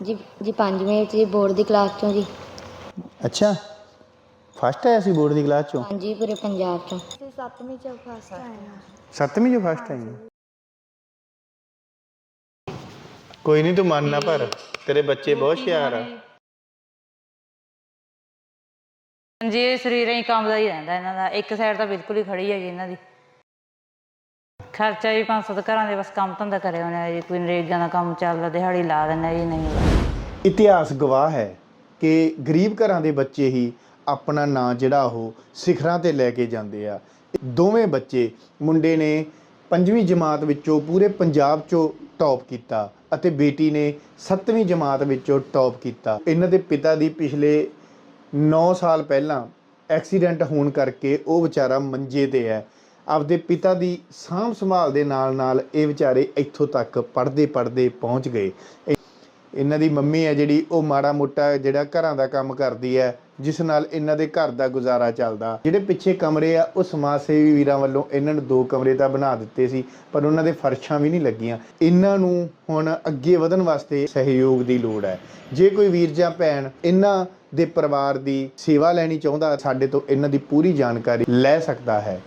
ਜੀ ਜੀ ਪੰਜਵੀਂ ਜੀ ਬੋਰਡ ਦੀ ਕਲਾਸ ਚੋਂ ਜੀ। ਅੱਛਾ ਫਸਟ ਆਇਆ ਸੀ ਬੋਰਡ ਦੀ ਕਲਾਸ ਚੋਂ? ਹਾਂਜੀ ਪੂਰੇ ਪੰਜਾਬ ਚੋਂ। ਤੇ ਸੱਤਵੀਂ ਚ ਫਸਟ ਆਇਆ ਸੱਤਵੀਂ ਚੋਂ ਫਸਟ ਆਈ ਹੈ। ਕੋਈ ਨਹੀਂ ਤੂੰ ਮੰਨ ਨਾ ਪਰ ਤੇਰੇ ਬੱਚੇ ਬਹੁਤ ਹੁਸ਼ਿਆਰ ਆ। ਜੀ ਇਹ ਸਰੀਰ ਹੀ ਕੰਬਦਾ ਹੀ ਰਹਿੰਦਾ ਇਹਨਾਂ ਦਾ। ਇੱਕ ਸਾਈਡ ਤਾਂ ਬਿਲਕੁਲ ਹੀ ਖੜੀ ਹੈਗੀ ਇਹਨਾਂ ਦੀ। ਖਰਚਾ ਵੀ 500 ਤਾਂ ਘਰਾਂ ਦੇ ਬਸ ਕੰਮ ਧੰਦਾ ਕਰੇ ਹੋਣੇ ਜੀ। ਕੋਈ ਨਰੇਗਾ ਦਾ ਕੰਮ ਚੱਲਦਾ, ਦਿਹਾੜੀ ਲਾ ਦਿੰਦਾ ਜੀ, ਨਹੀਂ ਇਤਿਹਾਸ ਗਵਾਹ ਹੈ ਕਿ ਗਰੀਬ ਘਰਾਂ ਦੇ ਬੱਚੇ ਹੀ ਆਪਣਾ ਨਾਂ ਜਿਹੜਾ ਉਹ ਸਿਖਰਾਂ ਤੇ ਲੈ ਕੇ ਜਾਂਦੇ ਆ। ਦੋਵੇਂ ਬੱਚੇ, ਮੁੰਡੇ ਨੇ ਪੰਜਵੀਂ ਜਮਾਤ ਵਿੱਚੋਂ ਪੂਰੇ ਪੰਜਾਬ 'ਚੋਂ ਟੌਪ ਕੀਤਾ ਅਤੇ ਬੇਟੀ ਨੇ ਸੱਤਵੀਂ ਜਮਾਤ ਵਿੱਚੋਂ ਟੌਪ ਕੀਤਾ। ਇਹਨਾਂ ਦੇ ਪਿਤਾ ਦੀ ਪਿਛਲੇ 9 ਸਾਲ ਪਹਿਲਾਂ ਐਕਸੀਡੈਂਟ ਹੋਣ ਕਰਕੇ ਉਹ ਵਿਚਾਰਾ ਮੰਜੇ ਤੇ ਹੈ। ਆਪਦੇ ਪਿਤਾ ਦੀ ਸਾਂਭ ਸੰਭਾਲ ਦੇ ਨਾਲ ਨਾਲ ਇਹ ਵਿਚਾਰੇ ਇੱਥੋਂ ਤੱਕ ਪੜ੍ਹਦੇ ਪੜ੍ਹਦੇ ਪਹੁੰਚ ਗਏ। ਇਹਨਾਂ ਦੀ ਮੰਮੀ ਹੈ ਜਿਹੜੀ, ਉਹ ਮਾੜਾ ਮੋਟਾ ਜਿਹੜਾ ਘਰਾਂ ਦਾ ਕੰਮ ਕਰਦੀ ਹੈ, ਜਿਸ ਨਾਲ ਇਹਨਾਂ ਦੇ ਘਰ ਦਾ ਗੁਜ਼ਾਰਾ ਚੱਲਦਾ। ਜਿਹੜੇ ਪਿੱਛੇ ਕਮਰੇ ਆ, ਉਹ ਸਮਾਜ ਸੇਵੀ ਵੀਰਾਂ ਵੱਲੋਂ ਇਹਨਾਂ ਨੂੰ ਦੋ ਕਮਰੇ ਤਾਂ ਬਣਾ ਦਿੱਤੇ ਸੀ, ਪਰ ਉਹਨਾਂ ਦੇ ਫਰਸ਼ਾਂ ਵੀ ਨਹੀਂ ਲੱਗੀਆਂ। ਇਹਨਾਂ ਨੂੰ ਹੁਣ ਅੱਗੇ ਵਧਣ ਵਾਸਤੇ ਸਹਿਯੋਗ ਦੀ ਲੋੜ ਹੈ। ਜੇ ਕੋਈ ਵੀਰ ਜਾਂ ਭੈਣ ਇਹਨਾਂ ਦੇ ਪਰਿਵਾਰ ਦੀ ਸੇਵਾ ਲੈਣੀ ਚਾਹੁੰਦਾ, ਸਾਡੇ ਤੋਂ ਇਹਨਾਂ ਦੀ ਪੂਰੀ ਜਾਣਕਾਰੀ ਲੈ ਸਕਦਾ ਹੈ।